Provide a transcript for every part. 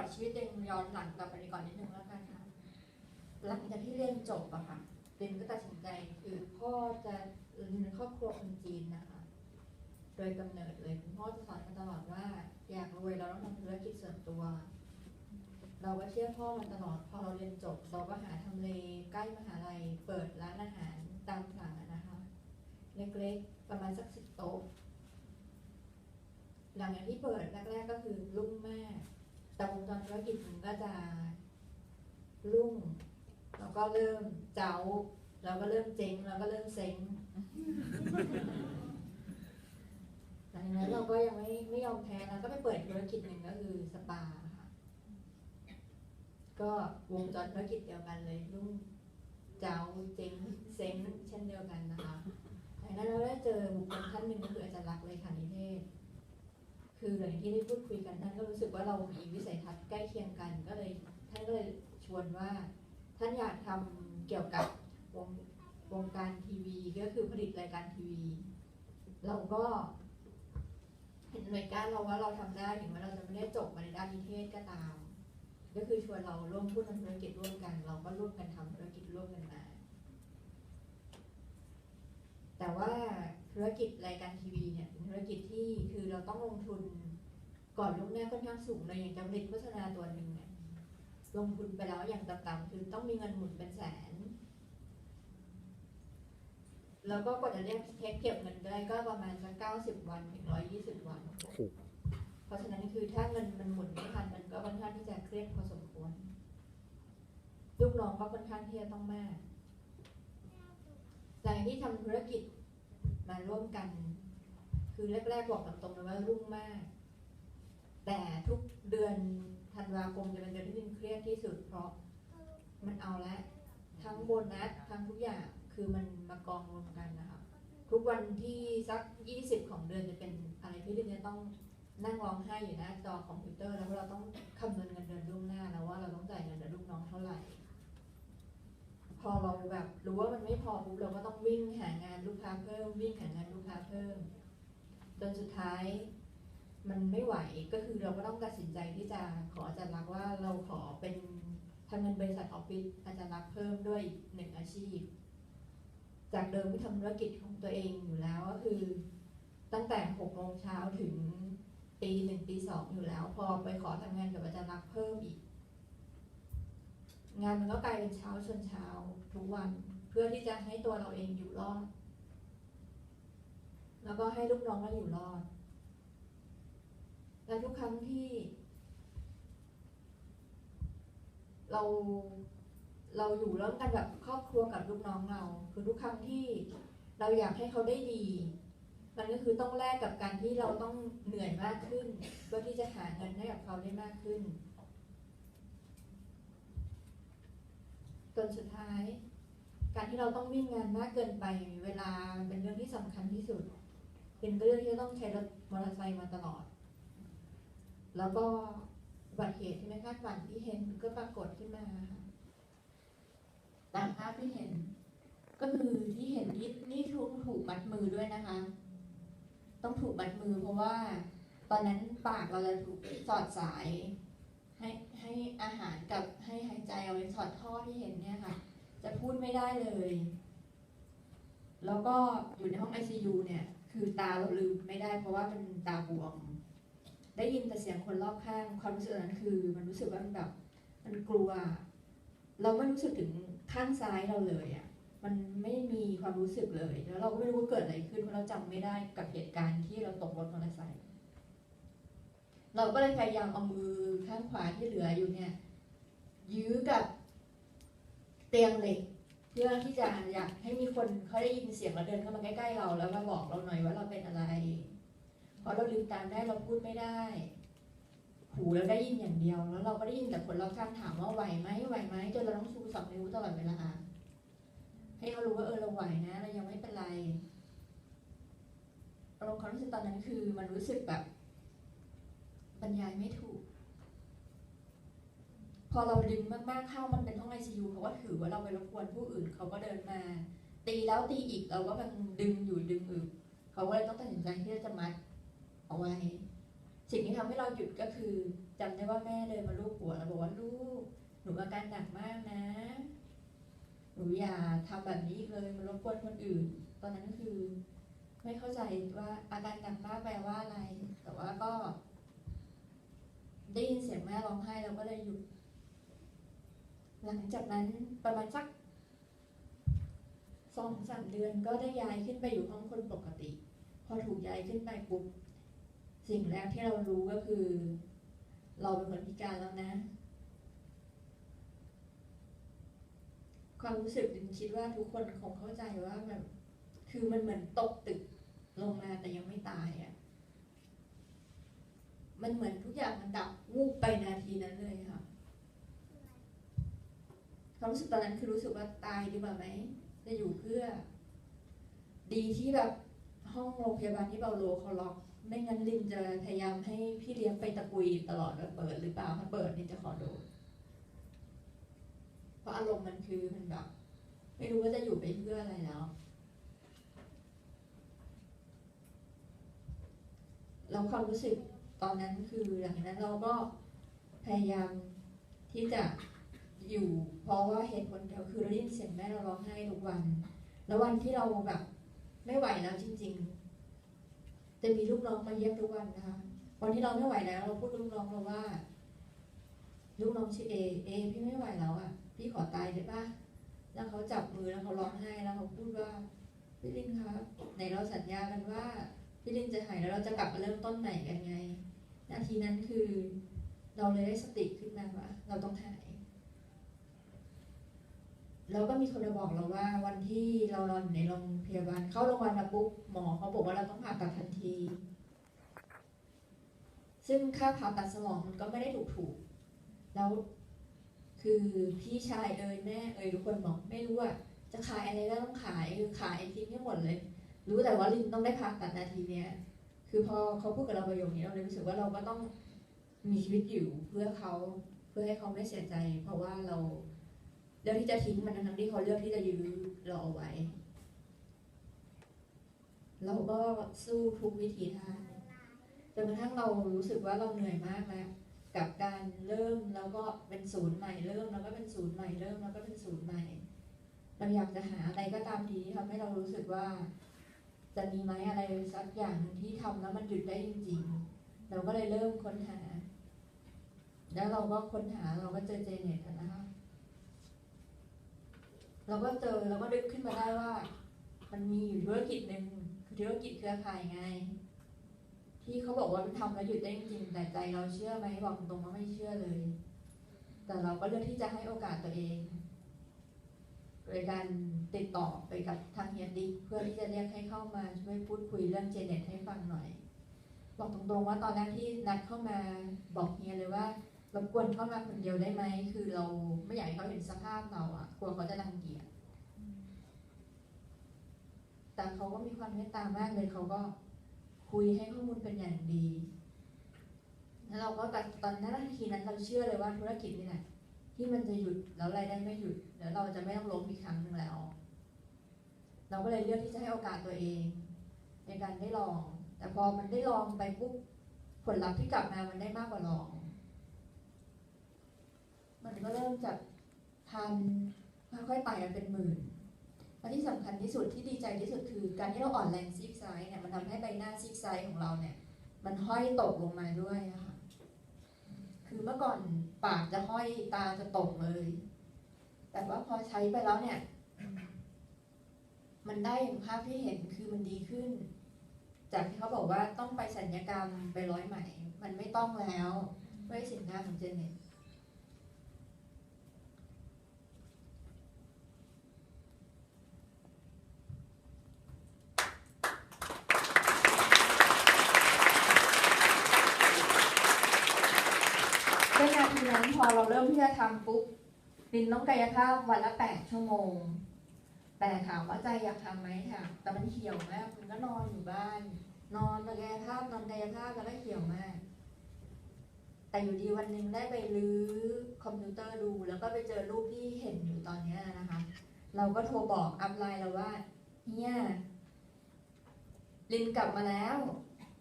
วัติชีวิตเองย้อนหลังกลับไปก่อนนิดนึงแล้วกันค่ะ หลังจากที่เรียนจบอะค่ะเรนก็ตัดสินใจคือพ่อจะเรียนครอบครัวคนจีนนะคะ โดยกำเนิดเลยคุณพ่อจะสอนมาตลอดว่า อยากรวยเราต้องทำธุรกิจส่วนตัว เราก็เชื่อพ่อมาตลอด พอเราเรียนจบ เราก็หาทำเลใกล้มหาลัยเปิดร้านอาหารตามสั่งนะคะ เล็กๆประมาณสักสิบโต๊ะหลังจากที่เปิดแรกๆก็คือรุ่งมาก แต่วงจรธุรกิจมันก็จะรุ่ง แล้วก็เริ่มเจ้า แล้วก็เริ่มเจ๊งแล้วก็เริ่มเซ็งหลังจากนั้นเราก็ยังไม่ไม่ยอมแพ้แล้วก็ไปเปิดธุรกิจหนึ่งก็คือสปาค่ะ ก็วงจรธุรกิจเดียวกันเลยรุ่งเจ้าเจ๊งเซ็งเช่นเดียวกันนะคะหลังจากนั้นเราได้เจอบุคคลท่านหนึ่งก็คืออาจารย์ลักเลยค่ะนิเทศ คือหลังจากที่ได้พูดคุยกันท่านก็รู้สึกว่าเรามีวิสัยทัศน์ใกล้เคียงกันก็เลย ท่านก็เลยชวนว่า ท่านอยากทำเกี่ยวกับวงวงการทีวีก็คือผลิตรายการทีวี เราก็เห็นหน่วยการเราว่าเราทำได้ถึงแม้เราจะไม่ได้จบมาในด้านนิเทศก็ตาม ก็คือชวนเราร่วมพูดทำธุรกิจร่วมกัน เราก็ร่วมกันทำธุรกิจร่วมกันมา แต่ว่า ธุรกิจรายการทีวีเนี่ยเป็นธุรกิจที่คือเราต้องลงทุนก่อนล่วงหน้าค่อนข้างสูงเลยอย่างจะผลิตโฆษณาตัวหนึ่งเนี่ยลงทุนไปแล้วอย่างต่ำๆคือต้องมีเงินหมุนเป็นแสน แล้วก็กว่าจะเรียกเทคเก็บเงินได้ก็ประมาณสักเก้าสิบวันถึงร้อยยี่สิบวันโอ้โหเพราะฉะนั้นคือถ้าเงินมันหมุนไม่ทันมันก็ค่อนข้างที่จะเครียดพอสมควร ลูกน้องก็ค่อนข้างที่จะต้องมากหลังจากที่ทำธุรกิจ มาร่วมกัน คือแรกๆบอกตรงๆเลยว่ารุ่งมาก แต่ทุกเดือนธันวาคมจะเป็นเดือนที่มินเครียดที่สุด เพราะมันเอาละทั้งโบนัสทั้งทุกอย่างคือมันมากองรวมกันนะคะทุกวันที่สักยี่สิบของเดือนจะเป็นอะไรที่ลินจะต้องนั่งร้องไห้อยู่หน้าจอคอมพิวเตอร์ แล้วเราต้องคำนวณเงินเดือนล่วงหน้าแล้วว่าเราต้องจ่ายเงินเดือนลูกน้องเท่าไหร่ พอเราแบบรู้ว่ามันไม่พอปุ๊บเราก็ต้องวิ่งหางานลูกค้าเพิ่ม วิ่งหางานลูกค้าเพิ่ม จนสุดท้าย มันไม่ไหวก็คือเราก็ต้องตัดสินใจที่จะขออาจารย์รักว่าเราขอเป็นทำงานบริษัทออฟฟิศอาจารย์รักเพิ่มด้วยหนึ่งอาชีพ จากเดิมที่ทำธุรกิจของตัวเองอยู่แล้วก็คือ ตั้งแต่หกโมงเช้าถึงตีหนึ่งตีสองอยู่แล้ว พอไปขอทำงานกับอาจารย์รักเพิ่มอีก งานมันก็กลายเป็นเช้าชนเช้าทุกวัน เพื่อที่จะให้ตัวเราเองอยู่รอด แล้วก็ให้ลูกน้องเราอยู่รอด และทุกครั้งที่ เราเราอยู่ร่วมกันแบบครอบครัวกับลูกน้องเรา คือทุกครั้งที่เราอยากให้เขาได้ดี มันก็คือต้องแลกกับการที่เราต้องเหนื่อยมากขึ้น เพื่อที่จะหาเงินให้กับเขาได้มากขึ้น จนสุดท้าย การที่เราต้องวิ่งงานมากเกินไปเวลาเป็นเรื่องที่สำคัญที่สุด เป็นเรื่องที่ต้องใช้รถมอเตอร์ไซค์มาตลอด แล้วก็อุบัติเหตุที่ไม่คาดฝันที่เห็นก็ปรากฏขึ้นมาค่ะตามภาพที่เห็น ก็คือที่เห็นนี่นี่ถูกถูกมัดมือด้วยนะคะ ต้องถูกมัดมือเพราะว่า ตอนนั้นปากเราจะถูกสอดสาย ให้ให้อาหารกับให้หายใจเอาไว้สอดท่อที่เห็นเนี่ยค่ะ จะพูดไม่ได้เลย แล้วก็อยู่ในห้อง ICU เนี่ย คือตาเราลืมไม่ได้ เพราะว่ามันตาบวม ได้ยินแต่เสียงคนรอบข้าง ความรู้สึกนั้นคือ มันรู้สึกว่ามันแบบมันกลัว เราไม่รู้สึกถึงข้างซ้ายเราเลยอะ่ะมันไม่มีความรู้สึกเลย แล้วเราก็ไม่รู้ว่าเกิดอะไรขึ้นเพราะเราจำไม่ได้กับเหตุการณ์ที่เราตกรถมอเตอร์ไซค์ เราก็เลยพยายามเอามือข้างขวาที่เหลืออยู่เนี่ย ยื้อกับเตียงเหล็ก เพื่อที่จะอยากให้มีคนเขาได้ยินเสียงเราเดินเข้ามาใกล้ๆเราแล้วมาบอกเราหน่อยว่าเราเป็นอะไรเพราะเราลืมตามได้เราพูดไม่ได้ หูเราได้ยินอย่างเดียว แล้วเราก็ได้ยินแต่คนรอบข้างถามว่าไหวไหมไหวไหมจนเราต้องชูสองนิ้วตลอดเวลาให้เขารู้ว่าเออเราไหวนะเรายังไม่เป็นไรอารมณ์ความรู้สึกตอนนั้นคือมันรู้สึกแบบ รยายไม่ถูก พอเราดึงมากๆเข้ามันเป็นห้องไอซียูเขาก็ถือว่าเราไปรบกวนผู้อื่นเขาก็เดินมา ตีแล้วตีอีกเราก็มันดึงอยู่ดึงอยู่เขาก็เลยต้องตัดสินใจที่จะมัดเอาไว้ สิ่งที่ทำให้เราหยุดก็คือจำได้ว่าแม่เดินมาลูบหัวแล้วบอกว่าลูกหนูอาการหนักมากนะหนูอย่าทำแบบนี้เลยมันรบกวนคนอื่น ตอนนั้นคือ ไม่เข้าใจว่าอาการหนักมากแปลว่าอะไร แต่ว่าก็ ได้ยินเสียงแม่ร้องไห้เราก็เลยหยุด หลังจากนั้นประมาณสักสองสามเดือนก็ได้ย้ายขึ้นไปอยู่ห้องคนปกติ พอถูกย้ายขึ้นไปปุ๊บสิ่งแรกที่เรารู้ก็คือ เราเป็นคนพิการแล้วนะ ความรู้สึกดินคิดว่าทุกคนคงเข้าใจว่าแบบคือมันเหมือนตกตึกลงมาแต่ยังไม่ตายอะ่ะ มันเหมือนทุกอย่างมันดับวูบไปนาทีนั้นเลยค่ะความรู้สึกตอนนั้นคือรู้สึกว่าตายดีกว่าไหมจะอยู่เพื่อ ดีที่แบบห้องโรงพยาบาลที่เบาโลเขาล็อก ไม่งั้นลินจะพยายามให้พี่เลี้ยงไปตะกุยตลอดว่าเปิดหรือเปล่าถ้าเปิดลินจะขอโดนเพราะอารมณ์มันคือมันแบบ ไม่รู้ว่าจะอยู่ไปเพื่ออะไรแล้วแล้วความรู้สึก ตอนนั้นคือหลังจากนั้นเราก็พยายามที่จะอยู่ เพราะว่าเหตุผลเดียวคือเราได้ยินเสียงแม่เราร้องไห้ทุกวัน แล้ววันที่เราแบบไม่ไหวแล้วจริง ๆ จะมีลูกน้องมาเยี่ยมทุกวันนะคะวันที่เราไม่ไหวแล้ว เราพูดกับลูกน้องเราว่า ลูกน้องชื่อเอเอพี่ไม่ไหวแล้วอะพี่ขอตายได้ปะแล้วเขาจับมือแล้วเขาร้องไห้แล้วเขาพูดว่าพี่ลินครับไหนเราสัญญากันว่าพี่ลินจะหายแล้วเราจะกลับมาเริ่มต้นใหม่กันไง นาทีนั้นคือเราเลยได้สติขึ้นมาว่า เราต้องหายแล้วก็มีคนมาบอกเราว่าวันที่เรานอนอยู่ในโรงพยาบาลเข้าโรงพยาบาลมาปุ๊บหมอเขาบอกว่าเราต้องผ่าตัดทันที ซึ่งค่าผ่าตัดสมองมันก็ไม่ได้ถูกถูก แล้วคือพี่ชายเอ่ยแม่เอ่ยทุกคนบอกไม่รู้ว่าจะขายอะไรก็ต้องขายคือขายทิ้งให้หมดเลย รู้แต่ว่าลินต้องได้ผ่าตัดนาทีเนี้ย คือพอเขาพูดกับเราประโยคนี้เราเลยรู้สึกว่าเราก็ต้องมีชีวิตอยู่เพื่อเขาเพื่อให้เขาไม่เสียใจ เพราะว่าเราเลือกที่จะทิ้งมันทั้งที่เขาเลือกที่จะยื้อเราเอาไว้ เราก็สู้ทุกวิธีทางจนกระทั่งเรารู้สึกว่าเราเหนื่อยมากแล้วกับการเริ่มแล้วก็เป็นศูนย์ใหม่เริ่มแล้วก็เป็นศูนย์ใหม่เริ่มแล้วก็เป็นศูนย์ใหม่ เราอยากจะหาอะไรก็ตามทีที่ทำให้เรารู้สึกว่า จะมีไหมอะไรสักอย่างหนึ่งที่ทำแล้วมันหยุดได้จริง ๆ เราก็เลยเริ่มค้นหา แล้วเราก็ค้นหาเราก็เจอเจเน็ตนะคะเราก็เจอเราก็ดึกขึ้นมาได้ว่า มันมีอยู่ธุรกิจหนึ่งคือธุรกิจเครือข่ายไง ที่เขาบอกว่ามันทำแล้วหยุดได้จริงแต่ใจเราเชื่อไหมบอกตรงๆว่าไม่เชื่อเลย แต่เราก็เลือกที่จะให้โอกาสตัวเอง โดยการติดต่อไปกับทางเฮียดิกเพื่อที่จะเรียกให้เข้ามาช่วยพูดคุยเรื่องเจเน็ตให้ฟังหน่อย บอกตรงๆว่าตอนแรกที่นัดเข้ามาบอกเฮียเลยว่ารบกวนเข้ามาคนเดียวได้ไหมคือเราไม่อยากให้เขาเห็นสภาพเราอะกลัวเขาจะรังเกียจแต่เขาก็มีความเมตตามากเลยเขาก็คุยให้ข้อมูลเป็นอย่างดีแล้วเราก็แต่ตอนนั้นนทีนั้นเราเชื่อเลยว่าธุรกิจนี่แหละ ที่มันจะหยุดแล้วรายได้ไม่หยุดแล้วเราจะไม่ต้องล้มอีกครั้งหนึ่งแล้ว เราก็เลยเลือกที่จะให้โอกาสตัวเอง ในการได้ลอง แต่พอมันได้ลองไปปุ๊บผลลัพธ์ที่กลับมามันได้มากกว่าลอง มันก็เริ่มจากพันค่อยๆไต่กันเป็นหมื่นและที่สำคัญที่สุดที่ดีใจที่สุดคือ การที่เราอ่อนแรงซีกซ้ายเนี่ยมันทำให้ใบหน้าซีกซ้ายของเราเนี่ย มันห้อยตกลงมาด้วยนะคะ คือเมื่อก่อนปากจะห้อยตาจะตกเลย แต่ว่าพอใช้ไปแล้วเนี่ย มันได้อย่างภาพที่เห็นคือมันดีขึ้น จากที่เขาบอกว่าต้องไปสัญญกรรมไปร้อยไหม มันไม่ต้องแล้วด้วยสินค้าของเจเน็ตก็นาทีนั้นพอ เราเริ่มที่จะทำปุ๊บลินต้องกายภาพวันละแปดชั่วโมง แต่ถามว่าใจอยากทำไหมค่ะแต่มันเหี่ยวมากคุณก็นอนอยู่บ้าน นอนกายภาพนอนกายภาพแล้วก็เหี่ยวมาก แต่อยู่ดีวันหนึ่งได้ไปรื้อคอมพิวเตอร์ดูแล้วก็ไปเจอรูปที่เห็นอยู่ตอนนี้นะคะ เราก็โทรบอกอัพไลน์เราว่าเนี่ยลินกลับมาแล้ว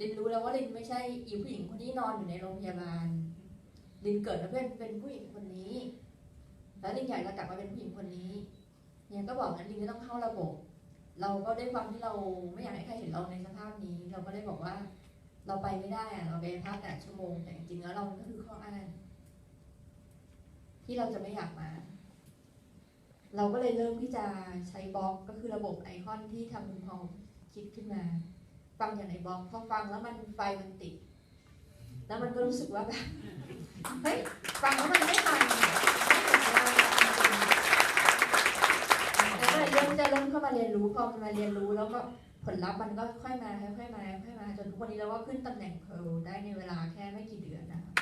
ลินรู้แล้วว่าลินไม่ใช่อีผู้หญิงคนที่นอนอยู่ในโรงพยาบาล ลินเกิดมาเป็นเป็นผู้หญิงคนนี้ แล้วลินอยากจะกลับมาเป็นผู้หญิงคนนี้ เนี่ยก็บอกงั้นลินก็ต้องเข้าระบบ เราก็ด้วยความที่เราไม่อยากให้ใครเห็นเราในสภาพนี้ เราก็เลยบอกว่า เราไปไม่ได้อะเราไปพักแต่ชั่วโมงแต่จริงๆแล้วเราก็คือข้ออ้างที่เราจะไม่อยากมา เราก็เลยเริ่มที่จะใช้บล็อกก็คือระบบไอคอนที่ทำคุณพองคิดขึ้นมา ฟังอย่างในบล็อกพอฟังแล้วมันไฟมันติด แล้วมันก็รู้สึกว่าแบบเฮ้ยฟังแล้วมันไม่ทันแล้วก็เลยเริ่มจะเริ่มเข้ามาเรียนรู้พอมันมาเรียนรู้แล้วก็ผลลัพธ์มันก็ค่อยมาค่อยๆมาค่อยๆมาจนทุกวันนี้เราก็ขึ้นตำแหน่งเพลได้ในเวลาแค่ไม่กี่เดือนนะคะ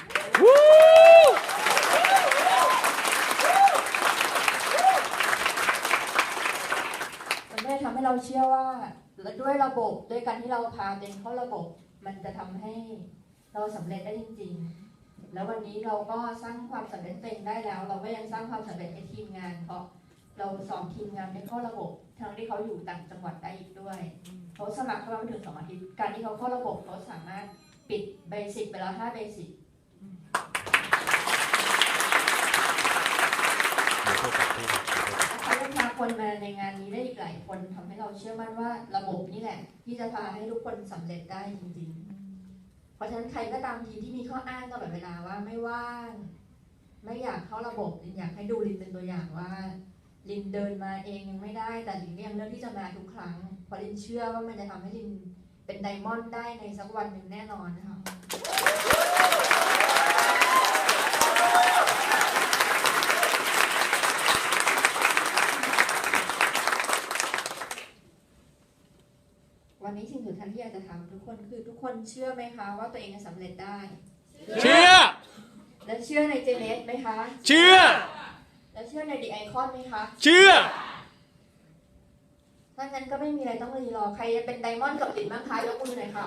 มันก็เลยทำให้เราเชื่อว่าและด้วยระบบด้วยการที่เราพาตัวเองเข้าระบบ มันจะทำให้ เราสำเร็จได้จริง ๆ แล้ววันนี้เราก็สร้างความสำเร็จตัวเองได้แล้ว เราก็ยังสร้างความสำเร็จให้ทีมงาน เพราะเราสอนทีมงานให้เข้าระบบ ทั้งที่เขาอยู่ต่างจังหวัดได้อีกด้วยเขาสมัครเข้ามาไม่ถึงสองอาทิตย์ การที่เขาเข้าระบบเขาสามารถปิดเบสิกไปแล้วห้าเบสิกเดี๋ยวโทรกลับที่เขาจะพาคนมาในงานนี้ได้อีกหลายคนทำให้เราเชื่อมั่นว่าระบบนี่แหละ ที่จะพาให้ทุกคนสำเร็จได้จริง ๆ เพราะฉะนั้นใครก็ตามทีที่มีข้ออ้างตลอดเวลาว่าไม่ว่าง ไม่อยากเข้าระบบลินอยากให้ดูลินเป็นตัวอย่างว่า ลินเดินมาเองยังไม่ได้ แต่ลินก็ยังเลือกที่จะมาทุกครั้งเพราะลินเชื่อว่ามันจะทำให้ลินเป็นไดมอนด์ได้ในสักวันหนึ่งแน่นอนนะคะ วันนี้สิ่งสำคัญที่อยากจะถามทุกคนคือทุกคนเชื่อไหมคะ ว่าตัวเองจะสำเร็จได้ เชื่อ และเชื่อในเจเนสไหมคะ เชื่อ และเชื่อในดีไอคอนไหมคะ เชื่อถ้างั้นก็ไม่มีอะไรต้องรีรอ ใครจะเป็นไดมอนด์กับติดบ้างคะยกมือหน่อยค่ะ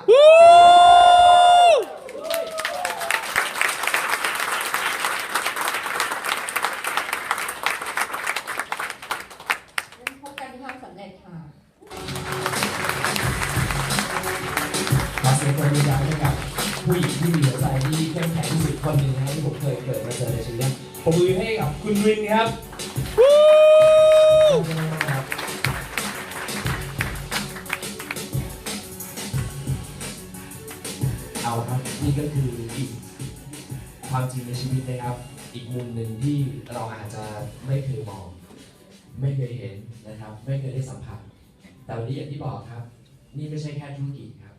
ชีวิตปรบมือให้กับคุณวินครับเอาละครับนี่ก็คืออีกความจริงในชีวิตนะครับ อีกมุมหนึ่งที่เราอาจจะไม่เคยมอง ไม่เคยเห็นนะครับ ไม่เคยได้สัมผัส แต่วันนี้อย่างที่บอกครับ นี่ไม่ใช่แค่ธุรกิจครับ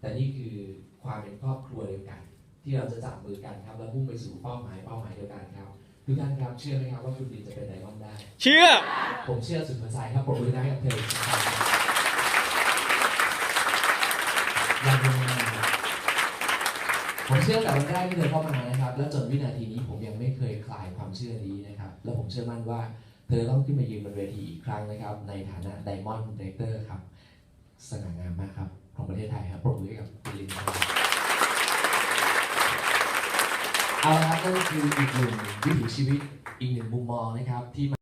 แต่นี่คือความเป็นครอบครัวเดียวกัน ที่เราจะจับมือกันครับแล้วพุ่งไปสู่เป้าหมายเป้าหมายเดียวกันครับทุกท่านครับเชื่อไหมครับว่าคุณดินจะเป็นไดมอนด์ได้ เชื่อ ผมเชื่อสุดหัวใจครับผมมือได้กับเธออีกครั้งยังยังยังผมเชื่อแต่วันแรกที่เธอเข้ามานะครับ แล้วจนวินาทีนี้ผมยังไม่เคยคลายความเชื่อนี้นะครับ แล้วผมเชื่อมั่นว่า เธอต้องขึ้นมายืนบนเวทีอีกครั้งนะครับ ในฐานะไดมอนด์เดเตอร์ครับสง่างามมากครับ ของประเทศไทยครับปรบมือให้กับคุณลินครับ เอาละครับนั่นคืออีกหนึ่งวิถีชีวิตอีกหนึ่งมุมมองนะครับที่